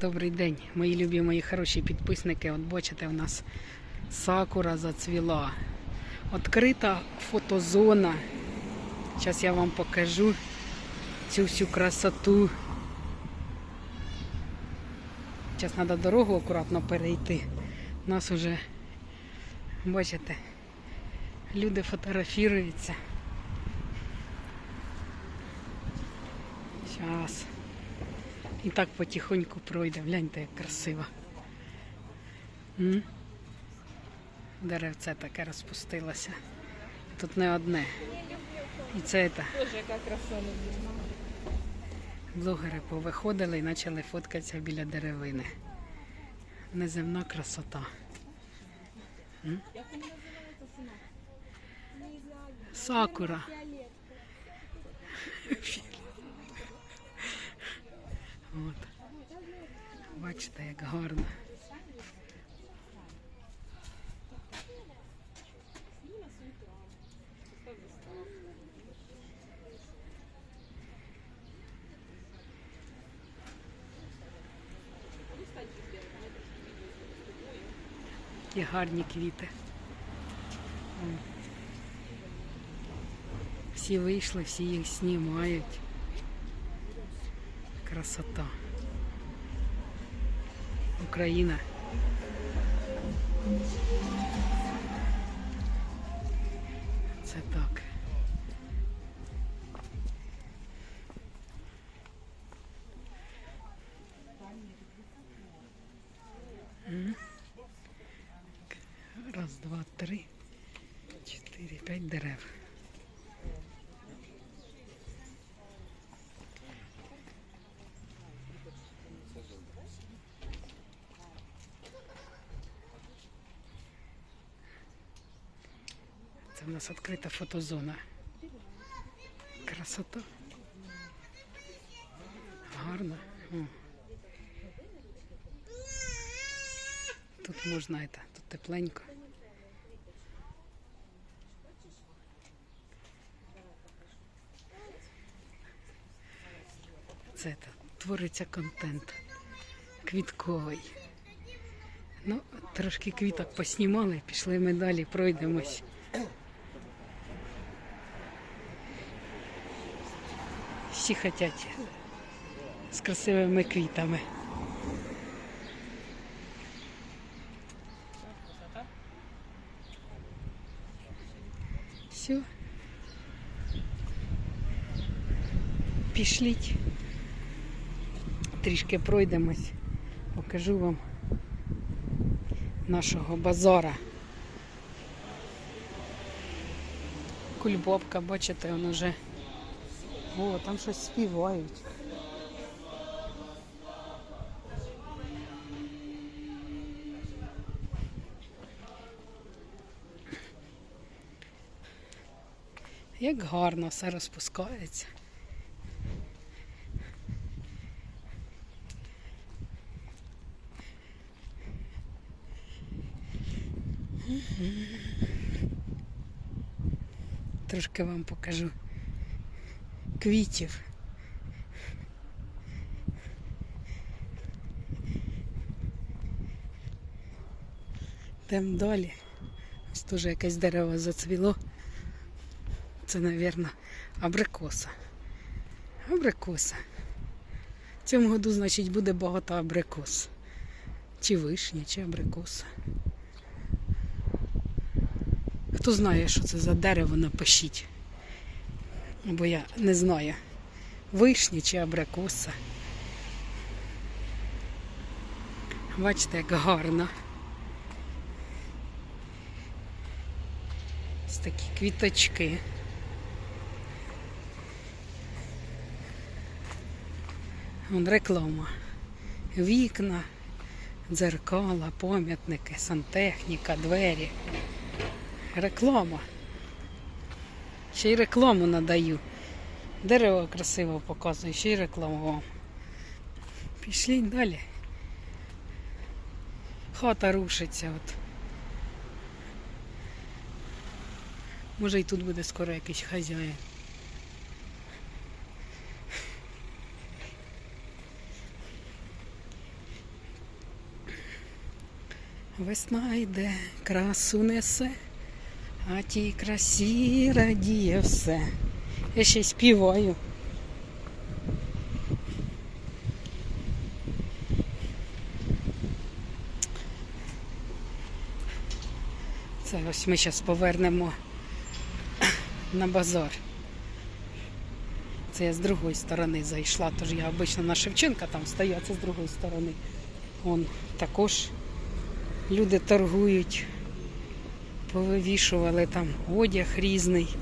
Добрий день, мої любі, мої хороші підписники. От бачите, у нас сакура зацвіла. Відкрита фотозона. Зараз я вам покажу цю всю красоту. Зараз треба дорогу акуратно перейти. У нас вже, бачите, люди фотографіруються. Зараз. І так потихоньку пройде. Гляньте, як красиво. М? Деревце таке розпустилося. Тут не одне. І це та, блогери повиходили і почали фоткатися біля деревини. Неземна красота. М? Сакура. От. Бачите, як гарно. Які гарні квіти. О. Всі вийшли, всі їх знімають. Красота. Україна. Це так. Раз, два, три, чотири, п'ять дерев. В нас відкрита фотозона. Красота. Гарно. О. Тут можна это, тут тепленько. Це та, твориться контент квітковий. Ну, трошки квіток поснімали, пішли ми далі, пройдемось. Всі хочуть з красивими квітами. Все. Пішліть. Трішки пройдемось. Покажу вам нашого базара. Кульбобка, бачите, він уже. О, там щось співають. Як гарно все розпускається. Трошки вам покажу квітів. Йдемо далі. Ось теж якесь дерево зацвіло. Це, мабуть, абрикоса. Абрикоса. В цьому году, значить, буде багато абрикос. Чи вишня, чи абрикоса. Хто знає, що це за дерево, напишіть. Бо я не знаю, вишні чи абрикоса. Бачите, як гарно. Ось такі квіточки. Вон реклама. Вікна, дзеркала, пам'ятники, сантехніка, двері. Реклама. Ще й рекламу надаю. Дерево красиво показую, ще й рекламу вам. Пішліть далі. Хата рушиться. От. Може і тут буде скоро якийсь хазяїн. Весна йде, красу несе, а тій красі радіє все. Я ще й співаю. Це ось ми зараз повернемо на базар. Це я з другої сторони зайшла, тож я обично на Шевченка там стою, а це з другої сторони. Вон також люди торгують, повивішували там одяг різний.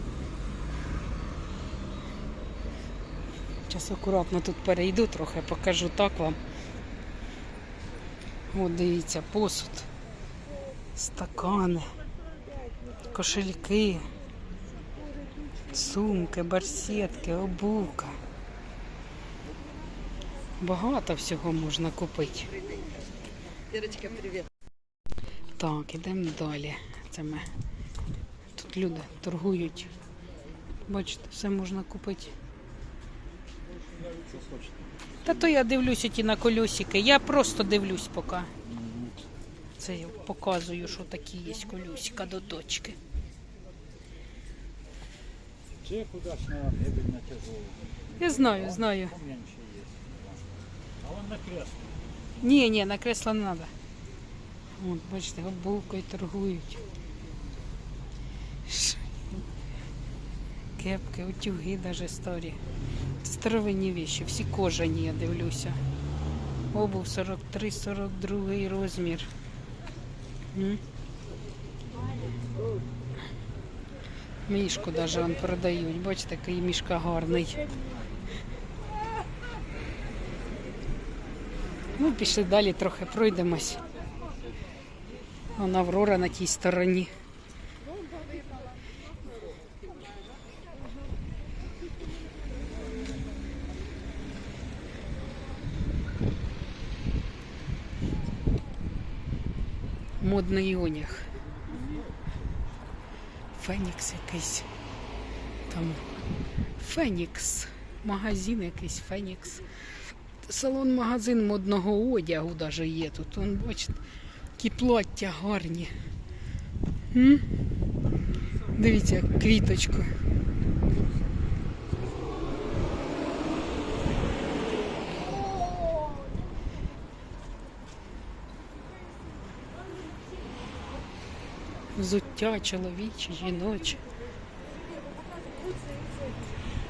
Зараз акуратно тут перейду, трохи покажу так вам. От дивіться, посуд, стакани, кошельки, сумки, барсетки, обувка. Багато всього можна купити. Ирочка, привет. Так, ідемо далі. Це. Тут люди торгують. Бачите, все можна купити. Та то я дивлюся ті на колесики. Я просто дивлюсь поки. Це я показую, що такі є колесика до точки. Чех удачная мебель на тяжелую. Я знаю, знаю. А он на кресло. Ні, ні, на кресло не треба. От, бачите, обувкою торгують. Кепки, утюги навіть старі. Старовинні віші, всі кожані, я дивлюся. Обув 43-42 розмір. Мішку навіть вон продають. Бачите, який мішка гарний. Ну, пішли далі, трохи пройдемось. Вон Аврора на тій стороні. Модний одяг. Фенікс якийсь. Там Фенікс. Магазин якийсь Фенікс салон-магазин модного одягу даже є тут. Вон, бачите, які плаття гарні. М? Дивіться, квіточку. Взуття чоловіче, жіноче.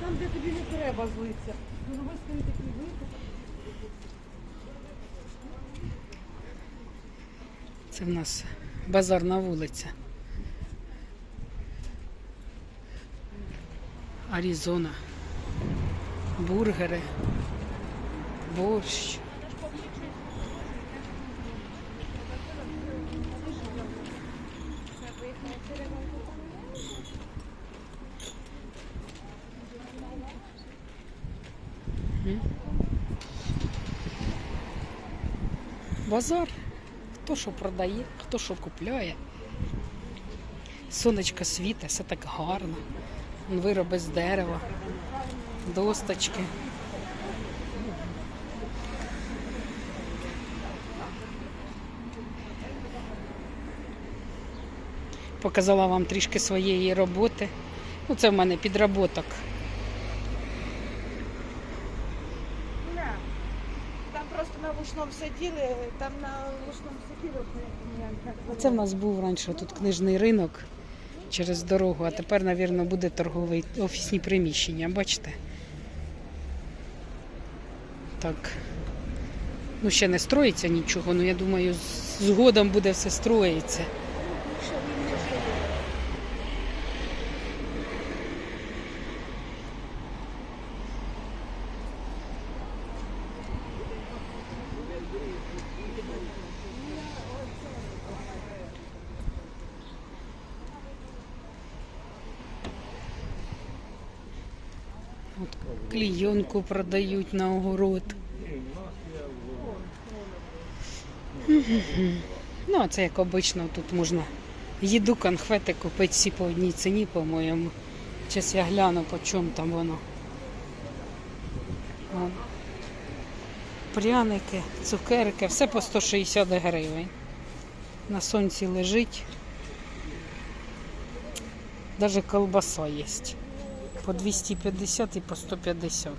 Там, де тобі не треба злитися. Ну, такий вихід. Це в нас базарна вулиця. Аризона. Бургери. Борщ. Базар. Хто що продає, хто що купляє. Сонечко світе, все так гарно. Вироби з дерева, досточки. Показала вам трішки своєї роботи. Ну, це в мене підроботок. Не. Там просто сиділи, там на вушном сиділи. Це в нас був раніше тут книжний ринок через дорогу, а тепер, мабуть, буде торговий офісні приміщення. Бачите? Так. Ну, ще не строїться нічого, але я думаю, згодом буде все строїться. От клійонку продають на огород. Ну, а це як обично, тут можна їду, конфети купити всі по одній ціні, по-моєму. Зараз я гляну, по чому там воно. Вон. Пряники, цукерки, все по 160 гривень. На сонці лежить. Даже колбаса є. По 250 і по 150.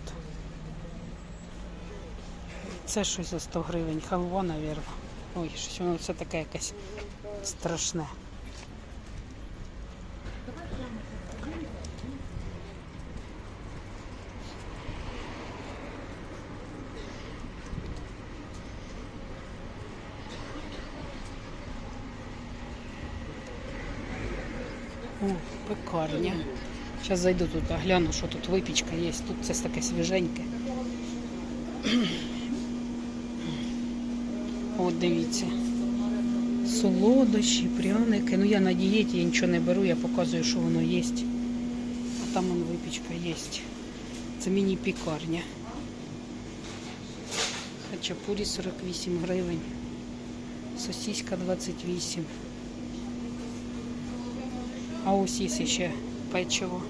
Це щось за 100 гривень. Халва, мабуть. Ой, щось воно все таке якесь страшне. О, пекарня. Зараз зайду тут, гляну, що тут випічка є. Тут це таке свіженьке. От дивіться. Солодощі, пряники. Ну я на дієті, я нічого не беру, я показую, що воно є. А там вон випічка є. Це міні-пікарня. Хачапурі 48 гривень. Сосиска 28. А ось є ще печиво,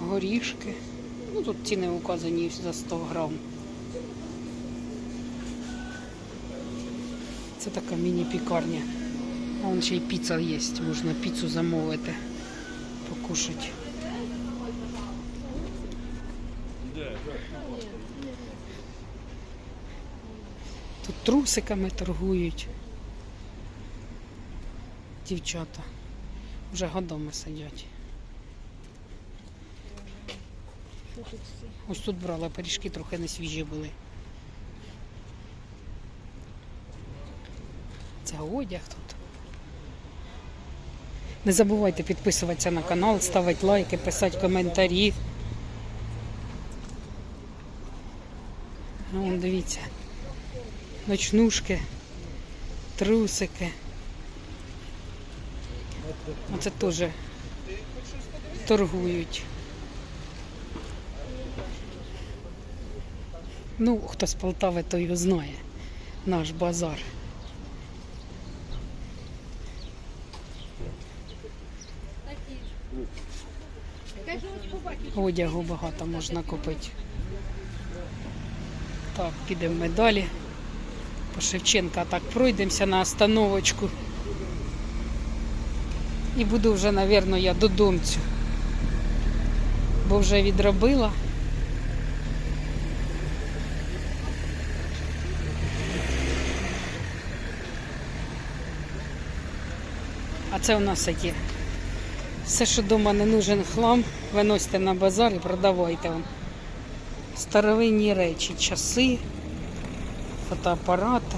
горішки. Ну тут ціни указані за 100 грам. Це така міні-пікарня. Вон ще й піца є, можна піцу замовити, покушати. Тут трусиками торгують. Дівчата вже годами сидять. Ось тут брала пиріжки, трохи не свіжі були. Це одяг тут. Не забувайте підписуватися на канал, ставити лайки, писати коментарі. А Вон, дивіться. Ночнушки, трусики. Оце теж торгують. Ну, хто з Полтави, той його знає. Наш базар. Одягу багато можна купити. Так, підемо ми далі. По Шевченка так пройдемося на остановочку. І буду вже, мабуть, я додомцю. Бо вже відробила. Це у нас які. Все, що вдома не нужен хлам, виносите на базар і продавайте вам. Старовинні речі, часи, фотоапарати.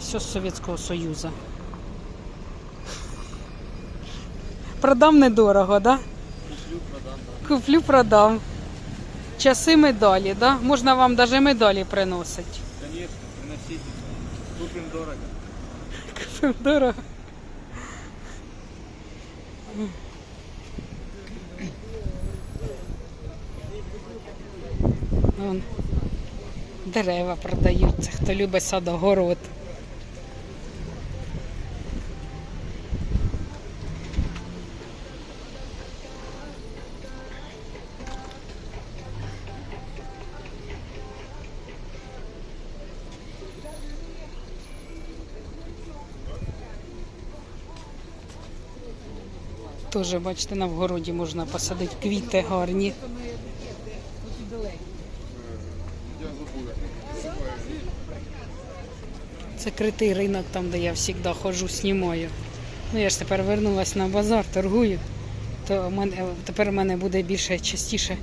Все з Совєтського Союзу. Продам недорого, да? Куплю, продам. Часи медалі, да? Можна вам навіть медалі приносити. Конечно, приносите. Купим дорого. Купив дорого. Вон. Дерева продаються, хто любить садогород. Теж, бачите, на вгороді можна посадити квіти гарні. Це критий ринок, там, де я завжди ходжу, знімаю. Ну, я ж тепер вернулася на базар, торгую. То мене, тепер у мене буде більше частіше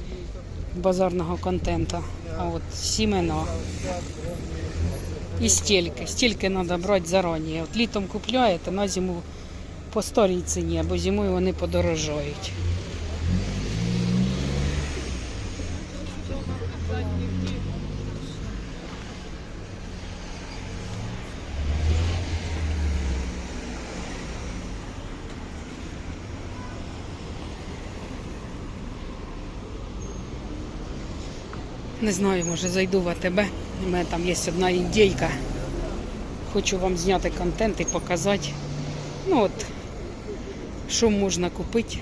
базарного контенту. А от сімена. І стільки. Стільки треба брати зарані. От літом купляєте, на зиму по старій ціні, або зимою вони подорожають. Не знаю, може зайду в АТБ. У мене там є одна ідейка. Хочу вам зняти контент і показати. Ну от, що можна купити.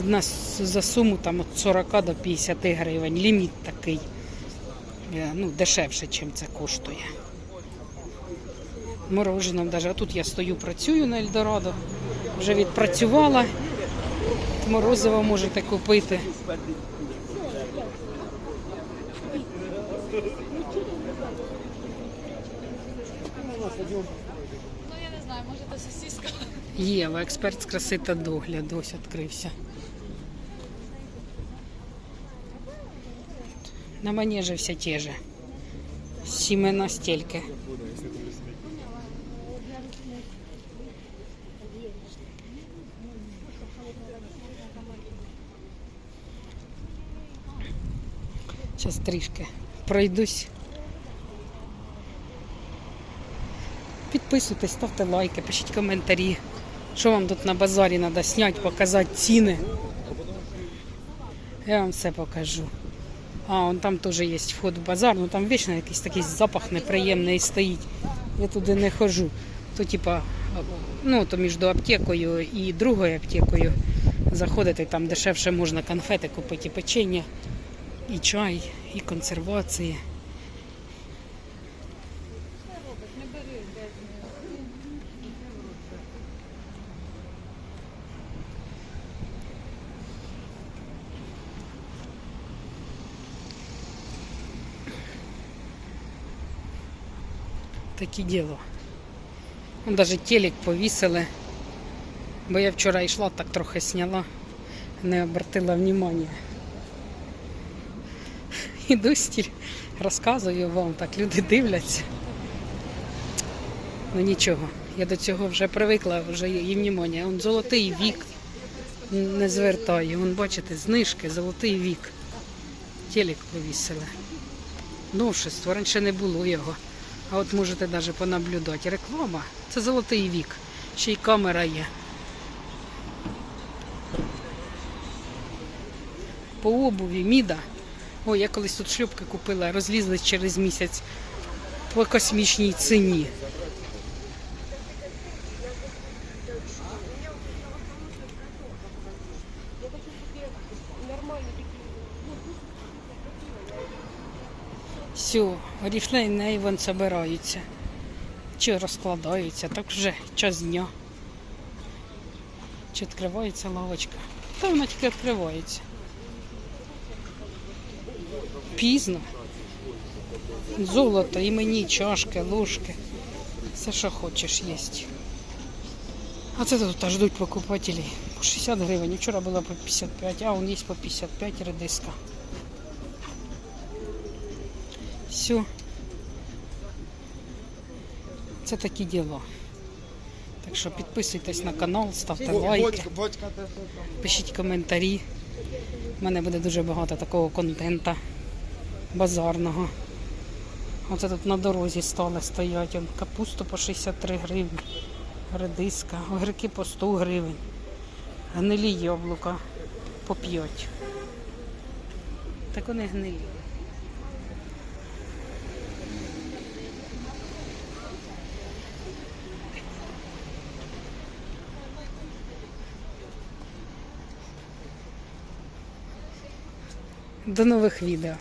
У нас за суму там від 40 до 50 гривень. Ліміт такий. Е, Ну, дешевше, ніж це коштує. Мороженом даже. А тут я стою, працюю на Ельдорадо. Вже відпрацювала. Морозиво можете купити. Не знаю, може це сосиска. Єва, експерт з краси та догляду. Ось відкрився. На манежі все те же. Сімена стільки. Зараз трішки пройдусь. Підписуйтесь, ставте лайки, пишіть коментарі. Що вам тут на базарі треба зняти, показати ціни. Я вам все покажу. А, он там теж є вход в базар, ну там вічно якийсь такий запах неприємний стоїть. Я туди не ходжу. То типа, ну то між аптекою і другою аптекою заходити, там дешевше можна конфети купити, і печення, і чай, і консервації. Таке діло. Даже телек повісили. Бо я вчора йшла, так трохи сняла, не обратила внимання. Іду стіль, розказую вам, так люди дивляться. Ну нічого, я до цього вже привикла, вже і внимання. Он золотий вік не звертаю. Вон, бачите, знижки, золотий вік. Телек повісили. Новшество, раніше не було його. А от можете навіть понаблюдати. Реклама це золотий вік. Ще й камера є. По обуві, міда. Ой, я колись тут шлюпки купила, розлізли через місяць по космічній ціні. Все, Oriflame на Avon збираються. Чи розкладаються, так вже час дня. Чи відкривається лавочка? Та вона тільки відкривається. Пізно. Золото, і мені, чашки, ложки. Все, що хочеш, є. А це тут ждуть покупателей. По 60 гривень. Вчора було по 55, а он є по 55 редиска. Все. Це такі діла. Так що підписуйтесь на канал, ставте лайки, пишіть коментарі. У мене буде дуже багато такого контента базарного. Оце тут на дорозі стали стоять. Капусту по 63 гривні, редиска, огірки по 100 гривень, гнилі яблука по 5. Так вони гнилі. До нових відео.